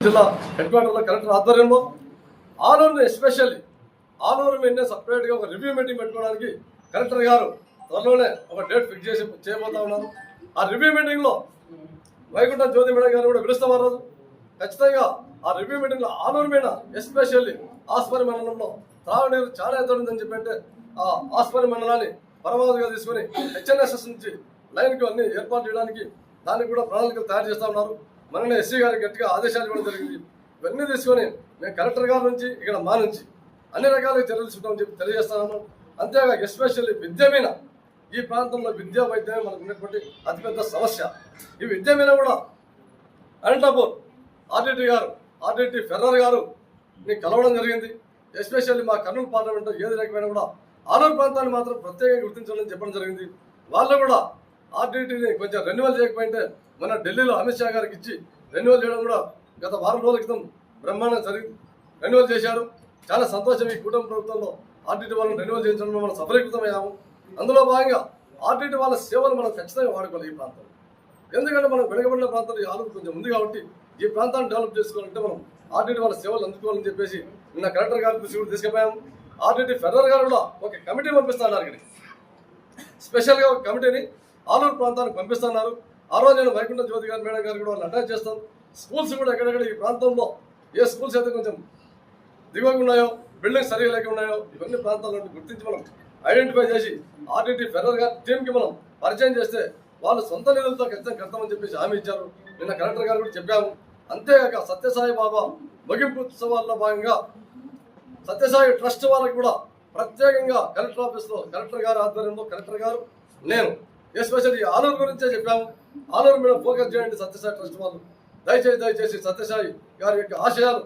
జిల్లా హెడ్ క్వార్టర్లో కలెక్టర్ ఆధ్వర్యంలో ఆలూరుని ఎస్పెషల్లీ ఆలూరు మీదనే సపరేట్గా ఒక రివ్యూ మీటింగ్ పెట్టుకోవడానికి కలెక్టర్ గారు త్వరలోనే ఒక డేట్ ఫిక్స్ చేసి చేయబోతా ఉన్నారు. ఆ రివ్యూ మీటింగ్లో వైకుంఠ జ్యోతి మేడం గారు కూడా పిలుస్తామన్నారు ఖచ్చితంగా ఆ రివ్యూ మీటింగ్లో ఆనూరు మీద ఎస్పెషల్లీ ఆస్పరి మండలంలో త్రాగునీరు చాలా ఎదురుందని చెప్పి అంటే ఆ ఆస్పరి మండలాన్ని పరమావధిగా తీసుకొని హెచ్ఎన్ఎస్ఎస్ నుంచి లైన్కి అన్ని ఏర్పాటు చేయడానికి దానికి కూడా ప్రణాళికలు తయారు చేస్తా ఉన్నారు. మననే ఎస్సీ గారికి గట్టిగా ఆదేశాలు ఇవ్వడం జరిగింది. ఇవన్నీ తీసుకొని మేము కలెక్టర్ గారి నుంచి ఇక్కడ మా నుంచి అన్ని రకాల చర్యలు చూద్దామని చెప్పి తెలియజేస్తాను అంతేగా ఎస్పెషల్లీ విద్య మీద ఈ ప్రాంతంలో విద్యా వైద్యమే మనకు ఉన్నటువంటి అతిపెద్ద సమస్య. ఈ విద్య మీద కూడా అనంతపూర్ ఆర్డిటి గారు ఆర్డిటి ఫెర్రర్ గారు ని కలవడం జరిగింది. ఎస్పెషల్లీ మా కర్నూలు పార్లమెంట్ ఏది లేకపోయినా కూడా ఆలూరు ప్రాంతాన్ని మాత్రం ప్రత్యేకంగా గుర్తించాలని చెప్పడం జరిగింది. వాళ్ళు కూడా ఆర్డీటీని కొంచెం రెన్యువల్ చేయకపోయింటే మన ఢిల్లీలో అమిత్ షా గారికి ఇచ్చి రెన్యువల్ చేయడం కూడా గత వారం రోజుల క్రితం బ్రహ్మాండం జరిగింది రెన్యువల్ చేశారు. చాలా సంతోషం ఈ కుటుంబ ప్రభుత్వంలో ఆర్డీటీ వాళ్ళని రెన్యువల్ చేయించడం మనం సఫలీకృతమయ్యాము అందులో భాగంగా ఆర్డిటి వాళ్ళ సేవలు మనం ఖచ్చితంగా వాడుకోవాలి ఈ ప్రాంతంలో. ఎందుకంటే మనం వెనుకబడిన ప్రాంతాలు ఈ ఆలోచన కొంచెం ఉంది కాబట్టి ఈ ప్రాంతాన్ని డెవలప్ చేసుకోవాలంటే మనం ఆర్టీటీ వాళ్ళ సేవలు అందుకోవాలని చెప్పేసి నిన్న కలెక్టర్ గారి దృష్టి కూడా తీసుకుపోయాం ఆర్టీటీ ఫెడరల్ గారు కూడా ఒక కమిటీ పంపిస్తున్నారు అక్కడికి స్పెషల్గా ఒక కమిటీని ఆలూరు ప్రాంతానికి పంపిస్తున్నారు ఆ రోజు నేను వైకుంఠ జ్యోతి గారి మేడం గారు కూడా వాళ్ళు అటాచ్ చేస్తాను స్కూల్స్ కూడా ఎక్కడెక్కడ ఈ ప్రాంతంలో ఏ స్కూల్స్ అయితే కొంచెం దిగువగా ఉన్నాయో బిల్డింగ్ సరిగా లేక ఉన్నాయో ఇవన్నీ ప్రాంతాలను గుర్తించి మనం ఐడెంటిఫై చేసి ఆర్టీటీ ఫెడరల్ గారి టీంకి మనం పరిచయం చేస్తే వాళ్ళు సొంత నిధులతో ఖచ్చితంగా కడతామని చెప్పేసి హామీ ఇచ్చారు. నిన్న కలెక్టర్ గారు కూడా చెప్పాము. అంతేగాక సత్యసాయి బాబా ముగింపు ఉత్సవాల్లో భాగంగా సత్యసాయి ట్రస్ట్ వాళ్ళకి కూడా ప్రత్యేకంగా కలెక్టర్ ఆఫీస్లో కలెక్టర్ గారి ఆధ్వర్యంలో కలెక్టర్ గారు నేను ఎస్పెషల్లీ ఆలూరు గురించే చెప్పాము. ఆలూరు మీద ఫోకస్ చేయండి సత్యసాయి ట్రస్ట్ వాళ్ళు. దయచేసి దయచేసి సత్యసాయి గారి యొక్క ఆశయాలు